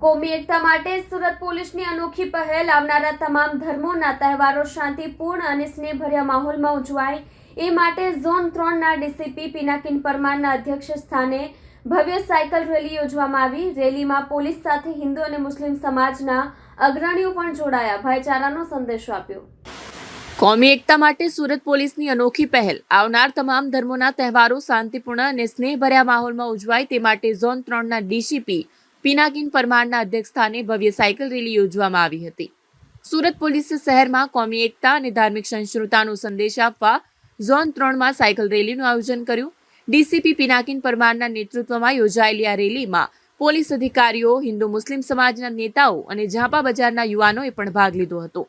કોમી એકતા માટે સુરત પોલીસની અનોખી પહેલ આવનારા તમામ ધર્મોના તહેવારો શાંતિપૂર્ણ અને સ્નેહભર્યા માહોલમાં ઉજવાય એ માટે ઝોન ત્રણના ડીસીપી પિનાકિન પરમારના અધ્યક્ષ સ્થાને ભવ્ય સાયકલ રેલી યોજવામાં આવી. રેલીમાં પોલીસ સાથે હિન્દુ અને મુસ્લિમ સમાજના અગ્રણીઓ પણ જોડાયા. ભાઈચારાનો સંદેશો આપ્યો. કોમી એકતા માટે સુરત પોલીસની અનોખી પહેલ આવનાર તમામ ધર્મોના તહેવારો શાંતિપૂર્ણ અને સ્નેહભર્યા માહોલમાં ઉજવાય તે માટે ઝોન ત્રણના ડીસીપી પિનાકિન પરમારના અધ્યક્ષસ્થાને ભવ્ય સાયકલ રેલી યોજવામાં આવી હતી. સુરત પોલીસે શહેરમાં કોમી એકતા અને ધાર્મિક સહિષ્ણુતાનો સંદેશ આપવા ઝોન ત્રણમાં સાયકલ રેલીનું આયોજન કર્યું. ડીસીપી પિનાકિન પરમારના નેતૃત્વમાં યોજાયેલી આ રેલીમાં પોલીસ અધિકારીઓ, હિન્દુ મુસ્લિમ સમાજના નેતાઓ અને ઝાપા બજારના યુવાનોએ પણ ભાગ લીધો હતો.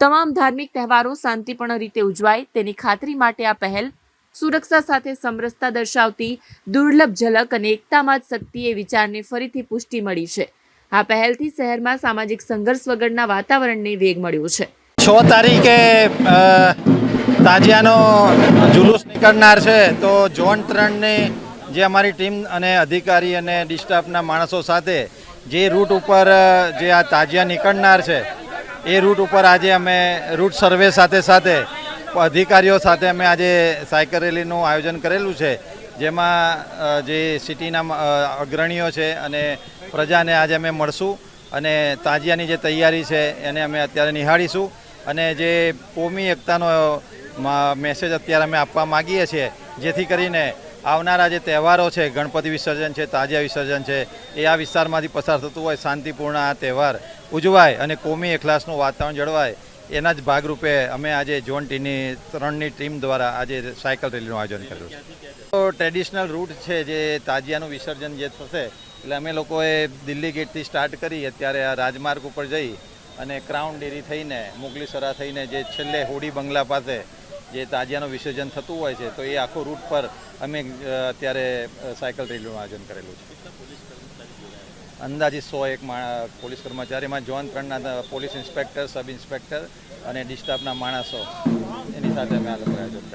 તમામ ધાર્મિક તહેવારો શાંતિપૂર્ણ રીતે ઉજવાય તેની ખાતરી માટે આ પહેલ સુરક્ષા સાથે સમરસતા દર્શાવતી દુર્લભ ઝલક અને એકતામાં જ શક્તિ એ વિચારને ફરીથી પુષ્ટિ મળી છે. આ પહેલથી શહેરમાં સામાજિક સંઘર્ષ વગરના વાતાવરણને વેગ મળ્યો છે. છ તારીખે તાજિયાનો જુલુસ નીકળનાર છે, તો ઝોન ત્રણની જે અમારી ટીમ અને અધિકારી અને ડિસ્ટાફના માણસો સાથે જે રૂટ ઉપર જે આ તાજિયા નીકળનાર છે, એ રૂટ ઉપર આજે અમે રૂટ સર્વે સાથે સાથે અધિકારીઓ સાથે અમે આજે સાયકલ રેલીનું આયોજન કરેલું છે, જેમાં જે સિટીના અગ્રણીઓ છે અને પ્રજાને આજે અમે મળશું અને તાજિયાની જે તૈયારી છે એને અમે અત્યારે નિહાળીશું અને જે કોમી એકતાનો મેસેજ અત્યારે અમે આપવા માગીએ છીએ, જેથી કરીને આવનારા જે તહેવારો છે, ગણપતિ વિસર્જન છે, તાજિયા વિસર્જન છે, એ આ વિસ્તારમાંથી પસાર થતું હોય, શાંતિપૂર્ણ આ તહેવાર ઉજવાય અને કોમી એખલાસનું વાતાવરણ જળવાય એના જ ભાગરૂપે અમે આજે ઝોન ટીની ત્રણની ટીમ દ્વારા આજે સાયકલ રેલીનું આયોજન કર્યું છે. તો ટ્રેડિશનલ રૂટ છે જે તાજિયાનું વિસર્જન જે થશે, એટલે અમે લોકોએ દિલ્હી ગેટથી સ્ટાર્ટ કરી અત્યારે આ રાજમાર્ગ ઉપર જઈ અને ક્રાઉન ડેરી થઈને મુગલીસરા થઈને જે છેલ્લે હોડી બંગલા પાસે જે તાજિયાનું વિસર્જન થતું હોય છે, તો એ આખો રૂટ પર અમે અત્યારે સાયકલ રેલીનું આયોજન કરેલું છે. અંદાજિત સો એક પોલીસ કર્મચારીમાં, જોન ત્રણના પોલીસ ઇન્સ્પેક્ટર, સબ ઇન્સ્પેક્ટર અને ડિસ્ટાફના માણસો. એની સાથે અમે આ લોકો આયોજન કરેલું